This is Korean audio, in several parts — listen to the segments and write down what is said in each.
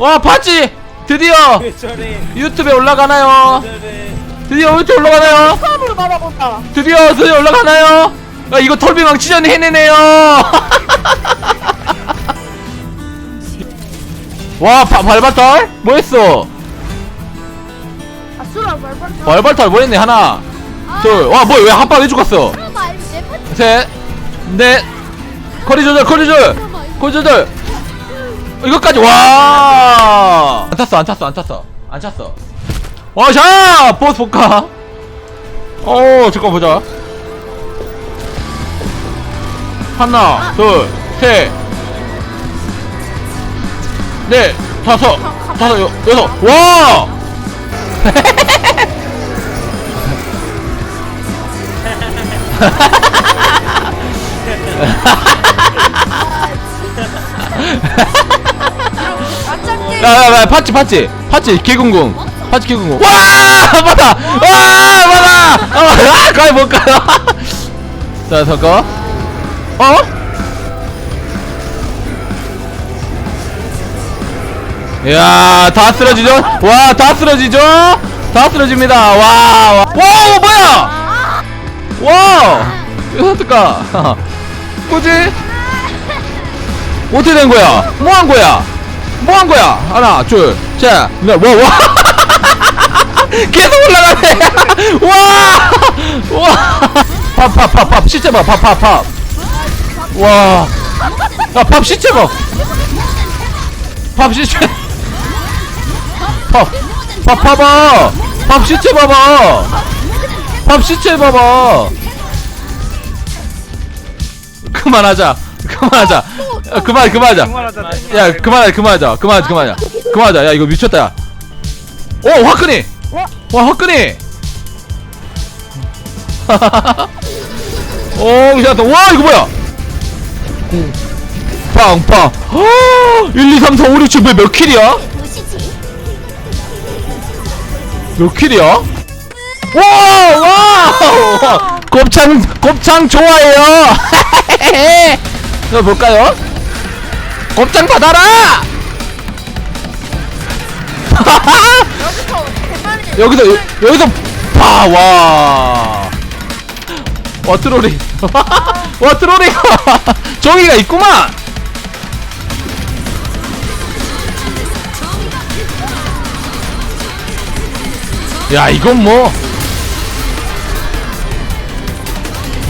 와 봤지? 드디어 왜 저래 유튜브에 올라가나요? 저래 드디어 유튜브 올라가나요? 처음으로 받아본다. 드디어 드디어 올라가나요? 야 이거 털비망 치전 해내네요. 와 바, 발발털? 뭐했어? 아, 수라 말벌. 발발털 뭐했네 하나 둘와 뭐야 왜 한방 왜 죽었어? 셋넷 거리 조절 거리 조절 거리 조절 이거까지 와 안 탔어 안 탔어 안 탔어. 안 찼어. 와 샤! 보스 볼까? 어 잠깐 보자. 하나 둘 셋 넷 다섯. 다섯 여, 여섯. 와 야야야 파치 파치 파치 개궁궁. 파치 개궁궁. 와! 맞다 와 맞다 아 가위 못 가요. 자 잠깐 어? 이야 다 쓰러지죠? 와 다 쓰러지죠? 다 쓰러집니다. 와와. 와, 뭐야? 와 이거 어떡하? 뭐지? 어떻게 된 거야? 뭐 한 거야 뭐 한 거야? 하나 둘 셋 넷 와 와. 계속 올라가네. 와와pappappap밥 시체 봐 팝팝팝 와야밥 시체 봐밥 시체 밥밥 봐봐. 밥 시체 봐봐. 밥 시체 봐봐. 그만하자 그만하자. 야, 그만 그만하자. 그만하자 야 그만하자 그만하자. 그만하자 그만하자. 그만하자. 야 이거 미쳤다 야. 오 화끈이! 와! 화끈이! 오 미쳤다. 와 이거 뭐야? 빵빵. 1 2 3 4 5 6 7 몇 킬이야? 몇 킬이야? 와 와! 곱창 곱창 좋아해요 이거 볼까요? 곱창 받아라! 여기서 대만이 여기서 여, 여기서 봐와. 와 트롤이. 와 트롤이가 저기가 있구만! 야 이건 뭐.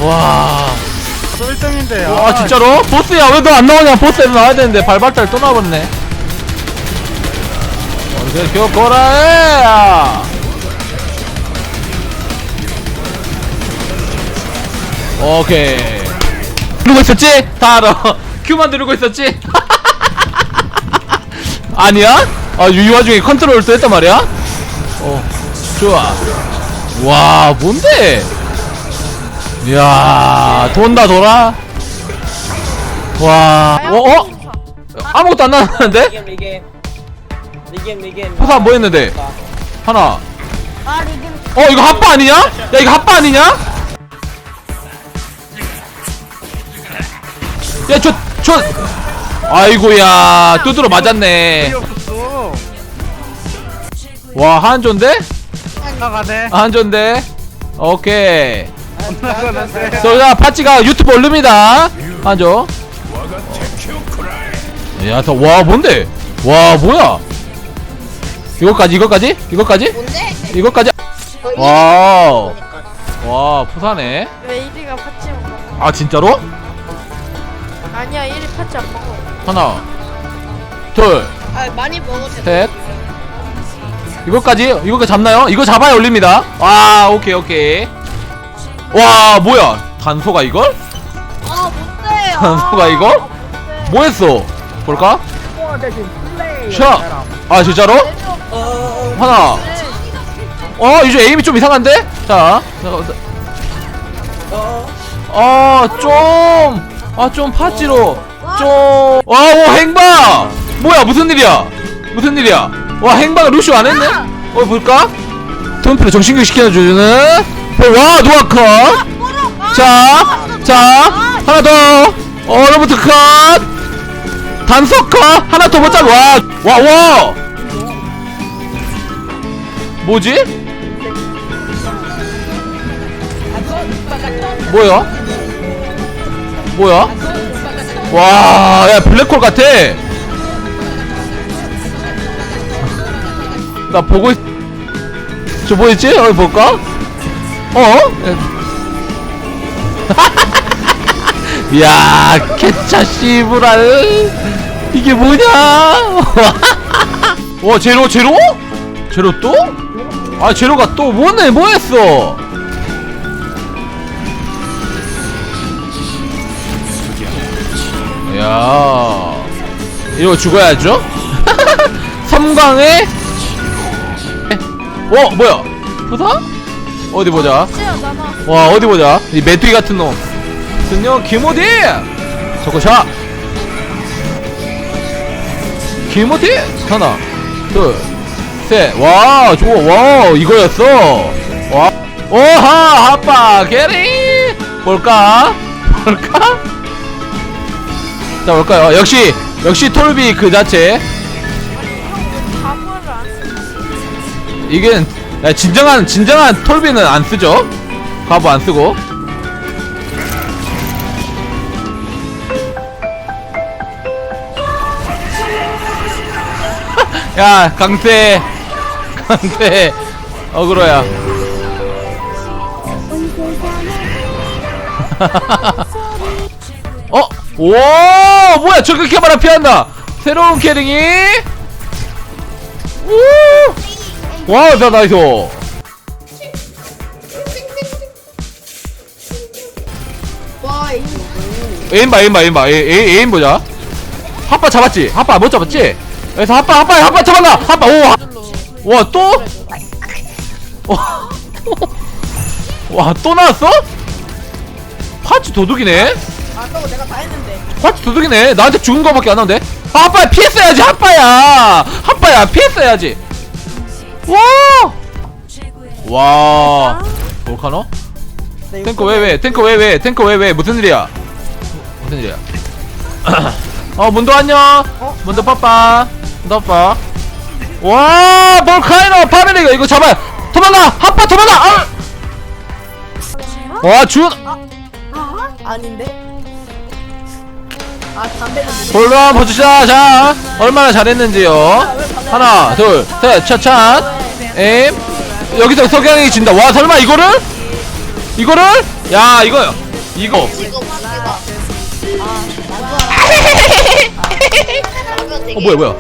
와, 또 1등인데 와 진짜로? 보스야 왜 너 안 나오냐 보스에서 나와야 되는데 발발탈 또 어디서 겪어라 해 오케이 누르고 있었지? 다 알아 Q만 누르고 있었지? 아니야? 아, 이 와중에 컨트롤 또 했단 말이야? 어, 좋아. 와, 뭔데? 이야, 돈다, 돌아? 와, 어, 어? 아무것도 안 나왔는데? 리겜 리겜 리겜 리겜 파사 뭐 했는데? 하나. 아 리듬 어, 이거 합바 아니냐? 야, 이거 합바 아니냐? 야, 저, 저. 아이고야, 두드러 맞았네. 없었어 와, 한조인데? 나가네 한조인데? 오케이. 나가는데 자, 파치가 유튜브 올립니다. 한조. 야, 저, 와, 뭔데? 와, 뭐야? 이거까지, 이거까지? 이거까지? 뭔데? 이거까지? 와우. 와, 푸사네. 왜 1위가 파치 안 먹어? 아, 진짜로? 아니야 1위 파치 안 먹어. 하나, 둘, 아 많이 먹어도 돼. 셋. 이거까지, 이거까지 잡나요? 이거 잡아야 올립니다. 와, 오케이, 오케이. 와, 뭐야? 단소가 이걸? 아 뭔데? 단소가 이거? 뭐 했어? 볼까? 샷! 아, 진짜로? 하나. 어, 이제 에임이 좀 이상한데? 자. 어, 좀. 아, 좀 파찌로. 좀. 와, 오, 행방! 뭐야, 무슨 일이야? 무슨 일이야? 와, 행방 루슈 안 했네? 어, 볼까? 톰프를 정신교육 시켜주는. 와, 누가 컷? 자, 자, 하나 더. 어, 로버트 컷. 단석커 하나 더 보자 와와와. 뭐지? 뭐야? 뭐야? 와야 블랙홀 같아. 나 보고 있... 저 뭐였지? 어디 볼까 어 야, 개차 씨부랄 이게 뭐냐? 와, 제로 제로? 제로 또? 아, 제로가 또 뭐네? 뭐 했어? 야, 이거 죽어야죠? 섬광에 어, 뭐야? 보사? 어디 보자. 진짜 나나. 와 어디 보자. 이 메뚜기 같은 놈. 승려 김어디! 저거 샷 김어디? 하나 둘셋와 좋아. 와 이거였어. 와. 오하 아빠 게리! 볼까? 볼까? 자 볼까요? 역시 역시 톨비 그 자체. 가물을 안 쓰지. 이게 야, 진정한 진정한 톨비는 안 쓰죠? 가부 안 쓰고. 야 강태. 강태. 어그로야. 어? 오 뭐야. 저렇게 캐마라 피한다. 새로운 캐링이. 우 와우 나 나이스. 와 이. 에임 봐 에임 봐 에임 봐. 에, 에, 에임 보자. 하빠 잡았지? 하빠 못 잡았지? 그래서 하빠 하빠 하빠 잡았나? 오와 또? 와또 나왔어? 파츠 도둑이네. 아 저거 내가 다 했는데. 파츠 도둑이네. 나한테 죽은 거밖에 안 아, 하빠야 피했어야지 하빠야. 하빠야 피했어야지 와 와 볼카노? 탱커 왜 왜? 탱커 왜 왜? 탱커 왜 왜? 무슨 일이야? 무슨 일이야? 어 문도 안녕. 문도 빠빠. 문도 빠빠. 와 볼카이노 파메리가 이거 잡아. 도망가. 하빠 도망가. 아! 와 준. 아 아닌데. 아 담배는 볼로 한번 보주자. 자 얼마나 잘했는지요. 하나 둘 셋 차찬. 엠. 여기서 석양이 진다. 와 설마 이거를? 이거를? 야 이거 이거. 이거 웃기다. 어, 뭐야, 뭐야?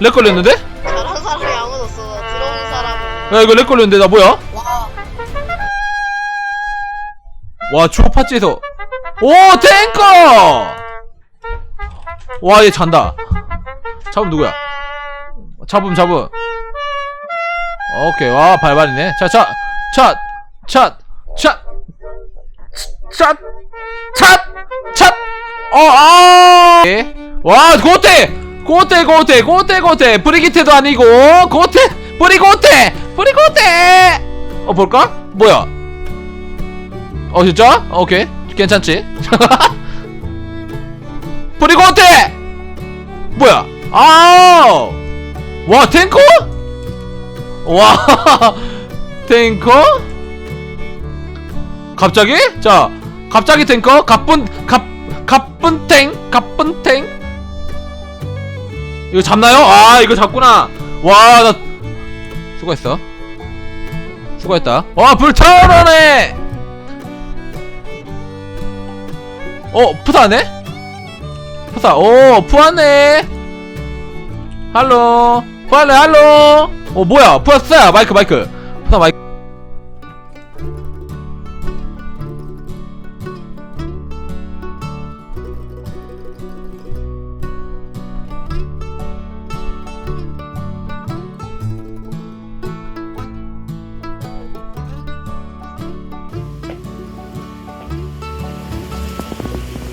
렉 걸렸는데? 잘하는 사람이 아무도 없어. 들어오는 사람은 야 이거 렉 걸렸는데 나 뭐야? 와 주호 파츠에서 오 탱커 와 얘 잔다 잡음 누구야 잡음 잡음 오케이. 와 발발이네. 차차차차차차차어아와 고테 고테 고테 고테 고테 브리기테도 아니고 고테 브리고테 브리고테 어 볼까? 뭐야? 어 진짜? 오케이. 괜찮지? 브리고테 뭐야? 아와 탱커 와. 탱커? 갑자기? 자 갑자기 탱커? 가쁜 갑 가쁜 탱? 가쁜 탱? 이거 잡나요? 아 이거 잡구나. 와 나 수고했어. 수고했다. 와 불타오르네! 어 푸사네? 푸사 오 푸하네. 할로. 푸하네 할로 어 뭐야? 푸사 마이크 마이크. 푸사 마이크